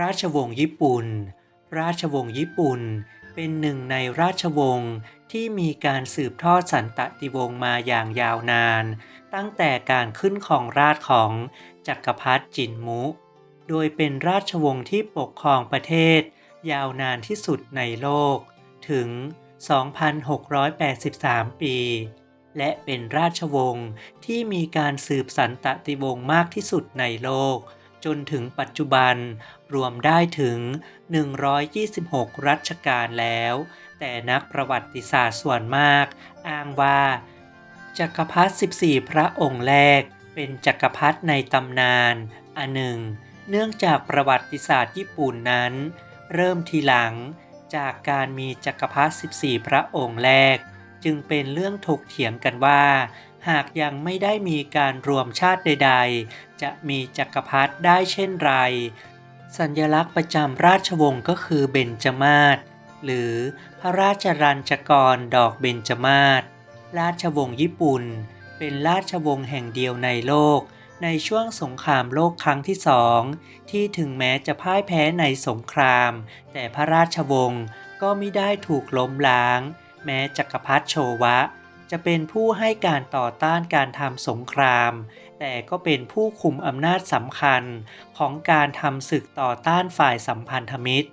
ราชวงศ์ญี่ปุ่น ราชวงศ์ญี่ปุ่น เป็นหนึ่งในราชวงศ์ที่มีการสืบทอดสันตติวงศ์มาอย่างยาวนาน ตั้งแต่การขึ้นของราชของจักรพรรดิจินมุ โดยเป็นราชวงศ์ที่ปกครองประเทศ ยาวนานที่สุดในโลก ถึง 2,683 ปี และเป็นราชวงศ์ที่มีการสืบสันตติวงศ์มากที่สุดในโลก จนถึงปัจจุบันรวมได้ถึง 126 รัชกาลแล้ว แต่นักประวัติศาสตร์ส่วนมาก อ้างว่า จักรพรรดิ14 พระองค์แรก เป็นจักรพรรดิในตำนานอันหนึ่ง เนื่องจากประวัติศาสตร์ญี่ปุ่นนั้น เริ่มทีหลังจากการมีจักรพรรดิ14 พระองค์แรก จึงเป็นเรื่องถกเถียงกันว่า หากยังไม่ได้มีการรวมชาติใด ๆ จะมีจักรพรรดิได้เช่นไร สัญลักษณ์ประจำราชวงศ์ก็คือเบญจมาศหรือพระราชรัญจกรดอกเบญจมาศราชวงศ์ญี่ปุ่น เป็นราชวงศ์แห่งเดียวในโลก ในช่วงสงครามโลกครั้งที่สองที่ถึงแม้จะพ่ายแพ้ในสงคราม แต่พระราชวงศ์ก็ไม่ได้ถูกล้มล้าง แม้จักรพรรดิโชวะ จะเป็นผู้ให้การต่อต้านการทำสงคราม แต่ก็เป็นผู้คุมอำนาจสำคัญของการทำศึกต่อต้านฝ่ายสัมพันธมิตร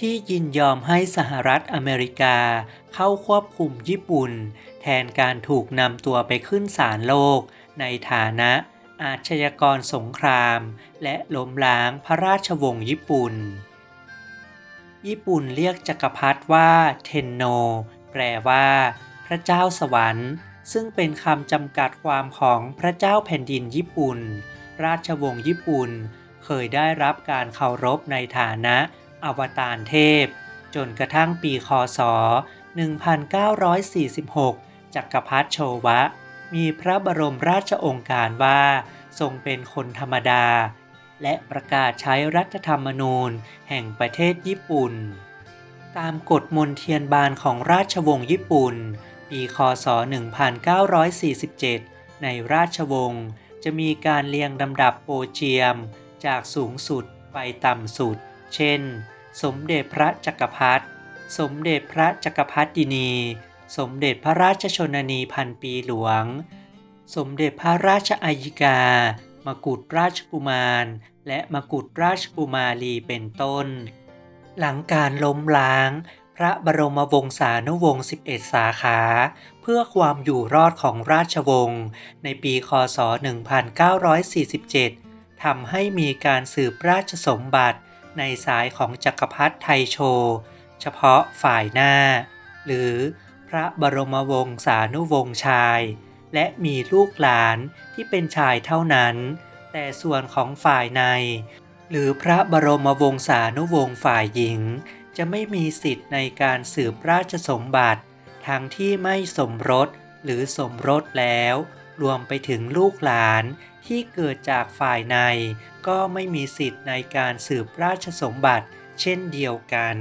ที่ยินยอมให้สหรัฐอเมริกาเข้าควบคุมญี่ปุ่น แทนการถูกนำตัวไปขึ้นศาลโลก ในฐานะอาชญากรสงคราม และล้มล้างพระราชวงศ์ญี่ปุ่น ญี่ปุ่นเรียกจักรพรรดิว่าเทนโน แปลว่า พระเจ้าสวรรค์ ซึ่งเป็นคำจำกัดความของพระเจ้าแผ่นดินญี่ปุ่น ราชวงศ์ญี่ปุ่น เคยได้รับการเคารพในฐานะอวตารเทพ จนกระทั่งปีคศ 1946 จักรพรรดิโชวะ มีพระบรมราชองค์การว่า ทรงเป็นคนธรรมดา และประกาศใช้รัฐธรรมนูญแห่งประเทศญี่ปุ่นตามกฎมนเทียนบานของราชวงศ์ญี่ปุ่น ปีคศ 1947 ในราชวงศ์จะมีการเรียงลำดับโปเจียม จากสูงสุดไปต่ำสุด เช่น สมเด็จพระจักรพรรดิ สมเด็จพระจักรพรรดินี สมเด็จพระราชชนนีพันปีหลวง สมเด็จพระราชอายิกา มกุฎราชกุมาร และมกุฎราชกุมารีเป็นต้น หลังการล้มล้าง พระบรมวงศานุวงศ์ 11 สาขา เพื่อความอยู่รอดของราชวงศ์ในปี คศ 1947 ทำให้มีการสืบราชสมบัติในสายของจักรพรรดิไทโช เฉพาะฝ่ายหน้า หรือพระบรมวงศานุวงศ์ชาย และมีลูกหลานที่เป็นชายเท่านั้น แต่ส่วนของฝ่ายใน หรือพระบรมวงศานุวงศ์ฝ่ายหญิง จะไม่มีสิทธิ์ในการสืบราชสมบัติ ทั้งที่ไม่สมรสหรือสมรสแล้ว รวมไปถึงลูกหลานที่เกิดจากฝ่ายใน ก็ไม่มีสิทธิ์ในการสืบราชสมบัติ เช่นเดียวกัน